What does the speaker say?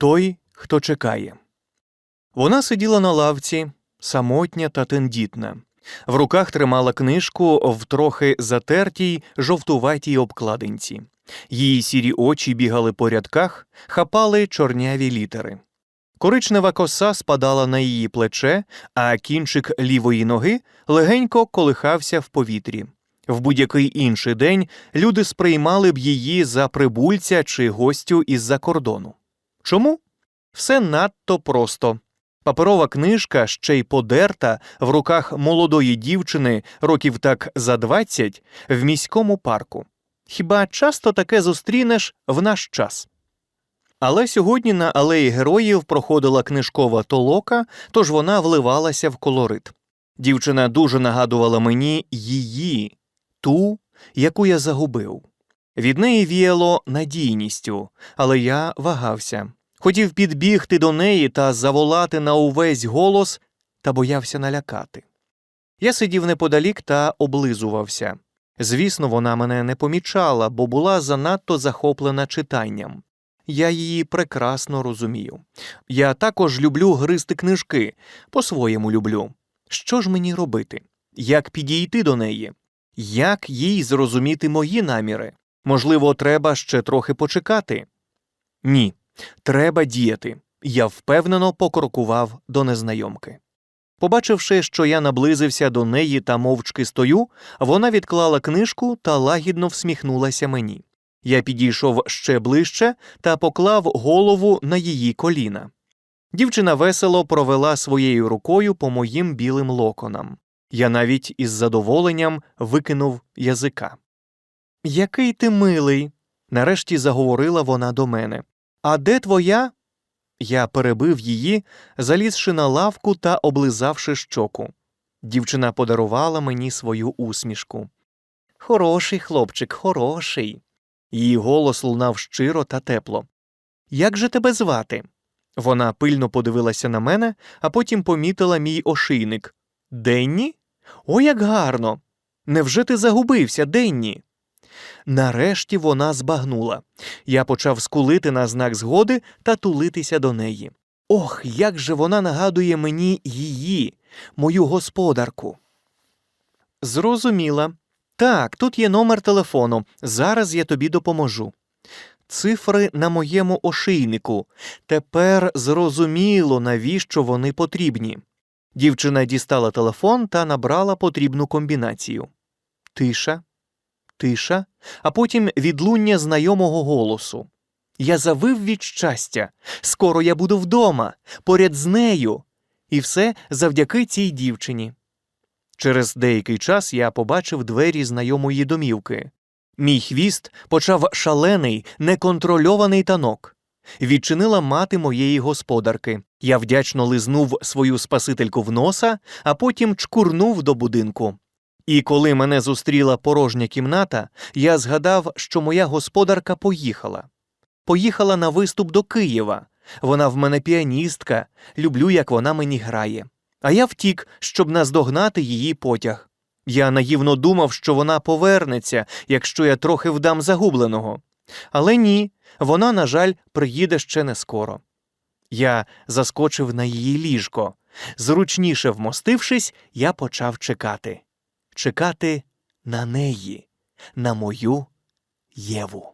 Той, хто чекає. Вона сиділа на лавці, самотня та тендітна. В руках тримала книжку в трохи затертій жовтуватій обкладинці. Її сірі очі бігали по рядках, хапали чорняві літери. Коричнева коса спадала на її плече, а кінчик лівої ноги легенько колихався в повітрі. В будь-який інший день люди сприймали б її за прибульця чи гостю із-за кордону. Чому? Все надто просто. Паперова книжка, ще й подерта, в руках молодої дівчини, років так за 20, в міському парку. Хіба часто таке зустрінеш в наш час? Але сьогодні на алеї героїв проходила книжкова толока, тож вона вливалася в колорит. Дівчина дуже нагадувала мені її, ту, яку я загубив. Від неї віяло надійністю, але я вагався. Хотів підбігти до неї та заволати на увесь голос, та боявся налякати. Я сидів неподалік та облизувався. Звісно, вона мене не помічала, бо була занадто захоплена читанням. Я її прекрасно розумію. Я також люблю гризти книжки, по-своєму люблю. Що ж мені робити? Як підійти до неї? Як їй зрозуміти мої наміри? Можливо, треба ще трохи почекати? Ні, треба діяти. Я впевнено покрокував до незнайомки. Побачивши, що я наблизився до неї та мовчки стою, вона відклала книжку та лагідно всміхнулася мені. Я підійшов ще ближче та поклав голову на її коліна. Дівчина весело провела своєю рукою по моїм білим локонам. Я навіть із задоволенням викинув язика. Який ти милий, нарешті заговорила вона до мене. А де твоя? Я перебив її, залізши на лавку та облизавши щоку. Дівчина подарувала мені свою усмішку. Хороший хлопчик, хороший. Її голос лунав щиро та тепло. Як же тебе звати? Вона пильно подивилася на мене, а потім помітила мій ошийник. Денні? О, як гарно! Невже ти загубився, Денні? Нарешті вона збагнула. Я почав скулити на знак згоди та тулитися до неї. Ох, як же вона нагадує мені її, мою господарку. Зрозуміла. Так, тут є номер телефону. Зараз я тобі допоможу. Цифри на моєму ошийнику. Тепер зрозуміло, навіщо вони потрібні. Дівчина дістала телефон та набрала потрібну комбінацію. Тиша, тиша, а потім відлуння знайомого голосу. Я завив від щастя. Скоро я буду вдома, поряд з нею. І все завдяки цій дівчині. Через деякий час я побачив двері знайомої домівки. Мій хвіст почав шалений, неконтрольований танок. Відчинила мати моєї господарки. Я вдячно лизнув свою спасительку в носа, а потім чкурнув до будинку. І коли мене зустріла порожня кімната, я згадав, що моя господарка поїхала. Поїхала на виступ до Києва. Вона в мене піаністка, люблю, як вона мені грає. А я втік, щоб наздогнати її потяг. Я наївно думав, що вона повернеться, якщо я трохи вдам загубленого. Але ні, вона, на жаль, приїде ще не скоро. Я заскочив на її ліжко. Зручніше вмостившись, я почав чекати. Чекати на неї, на мою Єву.